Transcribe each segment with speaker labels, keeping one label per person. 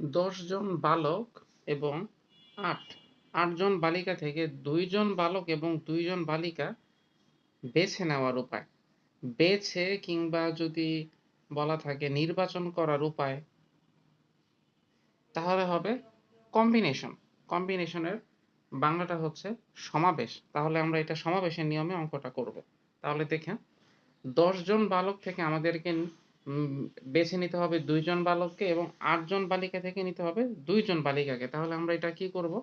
Speaker 1: দশ জন বালক এবং আট আটজন বালিকা থেকে দুইজন বালক এবং দুইজন বালিকা বেছে নেওয়ার উপায়। বেছে কিংবা যদি বলা থাকে নির্বাচন করার উপায়, তাহলে হবে কম্বিনেশন কম্বিনেশনের বাংলাটা হচ্ছে সমাবেশ। তাহলে আমরা এটা সমাবেশের নিয়মে অঙ্কটা করব। তাহলে দেখেন দশজন বালক থেকে আমাদেরকে বেছে নিতে হবে দুইজন বালককে এবং আটজন বালিকা থেকে নিতে হবে দুইজন বালিকাকে। তাহলে আমরা এটা কি করব?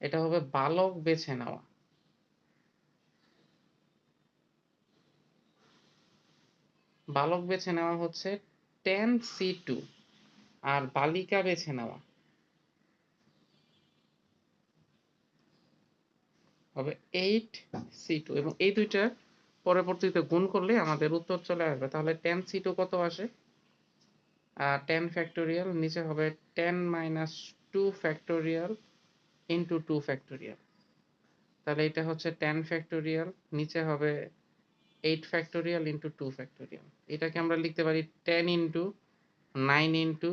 Speaker 1: এটা হবে বালক বেছে নেওয়া। বালক বেছে নেওয়া হচ্ছে টেন সি টু আর বালিকা বেছে নেওয়া। হবে এইট সি টু এবং এই দুইটা পরবর্তীতে গুণ করলে আমাদের উত্তর চলে আসবে। তাহলে টেন সি টু কত আসে? টেন ফ্যাক্টোরিয়াল নিচে হবে ten minus two factorial into two factorial তাহলে এটা হচ্ছে টেন ফ্যাক্টোরিয়াল নিচে হবে eight factorial into two factorial এটাকে আমরা লিখতে পারি ten into nine into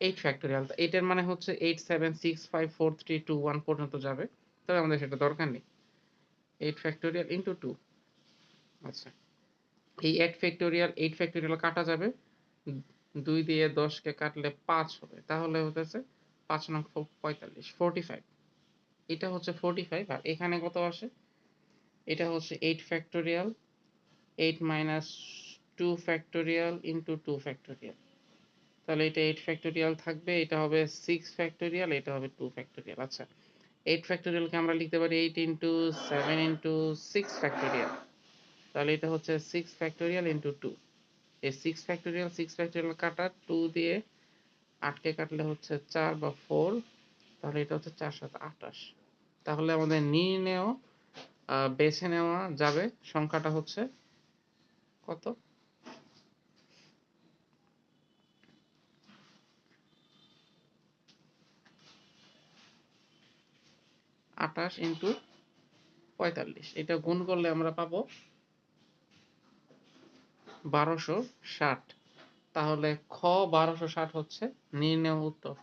Speaker 1: eight factorial এইটের মানে হচ্ছে eight seven six five four three two one পর্যন্ত যাবে। তবে আমাদের সেটা দরকার নেই। এইট ফ্যাক্টোরিয়াল ইন্টু টু আচ্ছা এই এইট ফ্যাক্টোরিয়াল এইট ফ্যাক্টোরিয়াল কাটা যাবে। দুই দিয়ে দশকে কাটলে পাঁচ হবে। তাহলে হতেছে পাঁচ নং পঁয়তাল্লিশ ফোরটি ফাইভ এটা হচ্ছে ফোরটি ফাইভ আর এখানে কত আসে? এটা হচ্ছে eight factorial eight minus two factorial into two factorial তাহলে এটা এইট ফ্যাক্টোরিয়াল থাকবে, এটা হবে সিক্স ফ্যাক্টোরিয়াল এটা হবে টু ফ্যাক্টোরিয়াল আচ্ছা এইট ফ্যাক্টোরিয়ালকে আমরা লিখতে পারি eight into seven into six factorial তাহলে এটা হচ্ছে সিক্স ফ্যাক্টোরিয়াল ইন্টু টু এই সিক্স ফ্যাক্টোরিয়াল সিক্স ফ্যাক্টোরিয়াল কাটা টু দিয়ে আটকে কাটলে হচ্ছে চার বা ফোর তাহলে এটা হচ্ছে চার সাত আটাশ তাহলে আমাদের নির্ণেয় বেছে নেওয়া যাবে। সংখ্যাটা হচ্ছে কত? আঠাশ ইন্টু পঁয়তাল্লিশ। এটা গুণ করলে আমরা পাবো বারোশো ষাট। তাহলে খ বারোশো ষাট হচ্ছে, নির্ণয় উত্তর।